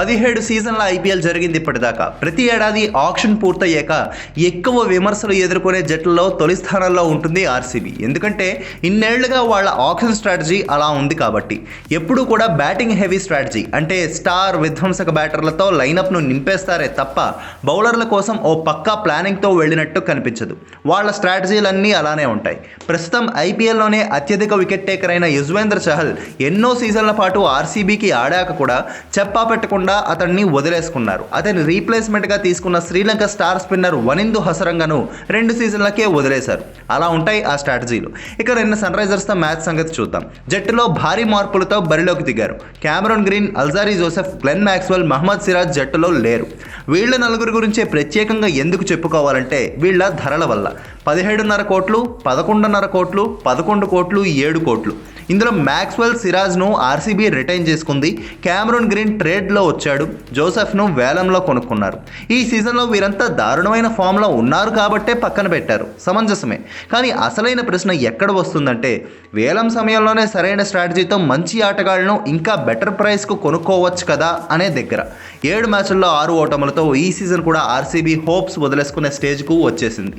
పదిహేడు సీజన్ల ఐపీఎల్ జరిగింది ఇప్పటిదాకా. ప్రతి ఏడాది ఆక్షన్ పూర్తయ్యాక ఎక్కువ విమర్శలు ఎదుర్కొనే జట్లలో తొలి స్థానంలో ఉంటుంది ఆర్సీబీ. ఎందుకంటే ఇన్నేళ్ళుగా వాళ్ళ ఆక్షన్ స్ట్రాటజీ అలా ఉంది కాబట్టి. ఎప్పుడూ కూడా బ్యాటింగ్ హెవీ స్ట్రాటజీ. అంటే స్టార్ విధ్వంసక బ్యాటర్లతో లైనప్ను నింపేస్తారే తప్ప బౌలర్ల కోసం ఓ పక్కా ప్లానింగ్తో వెళ్ళినట్టు కనిపించదు. వాళ్ళ స్ట్రాటజీలన్నీ అలానే ఉంటాయి. ప్రస్తుతం ఐపీఎల్లోనే అత్యధిక వికెట్ టేకర్ అయిన యుజ్వేంద్ర చహల్ ఎన్నో సీజన్ల పాటు ఆర్సీబీకి ఆడాక కూడా చెప్పా పెట్టకుండా అతన్ని వదిలేసుకున్నారు. అతని రీప్లేస్మెంట్గా తీసుకున్న శ్రీలంక స్టార్ స్పిన్నర్ వనిందు హసరంగను రెండు సీజన్లకే వదిలేశారు. అలా ఉంటాయి ఆ స్ట్రాటజీలు. ఇక నిన్న సన్ రైజర్స్తో మ్యాచ్ సంగతి చూద్దాం. జట్టులో భారీ మార్పులతో బరిలోకి దిగారు. Cameron Green Alzarri Joseph Glenn Maxwell Mohammed Siraj జట్టులో లేరు. వీళ్ళ నలుగురు గురించే ప్రత్యేకంగా ఎందుకు చెప్పుకోవాలంటే వీళ్ళ ధరల వల్ల. పదిహేడున్నర కోట్లు పదకొండున్నర కోట్లు పదకొండు కోట్లు ఏడు కోట్లు. ఇందులో మ్యాక్స్వెల్ సిరాజ్ను ఆర్సీబీ రిటైన్ చేసుకుంది. క్యామరూన్ గ్రీన్ ట్రేడ్లో వచ్చాడు. జోసెఫ్ను వేలంలో కొనుక్కున్నారు. ఈ సీజన్లో వీరంతా దారుణమైన ఫామ్లో ఉన్నారు కాబట్టే పక్కన పెట్టారు. సమంజసమే. కానీ అసలైన ప్రశ్న ఎక్కడ వస్తుందంటే వేలం సమయంలోనే సరైన స్ట్రాటజీతో మంచి ఆటగాళ్ళను ఇంకా బెటర్ ప్రైస్కు కొనుక్కోవచ్చు కదా అనే దగ్గర. ఏడు మ్యాచ్ల్లో ఆరు ఓటములతో ఈ సీజన్ కూడా ఆర్సీబీ హోప్స్ వదిలేసుకునే స్టేజ్కు వచ్చేసింది.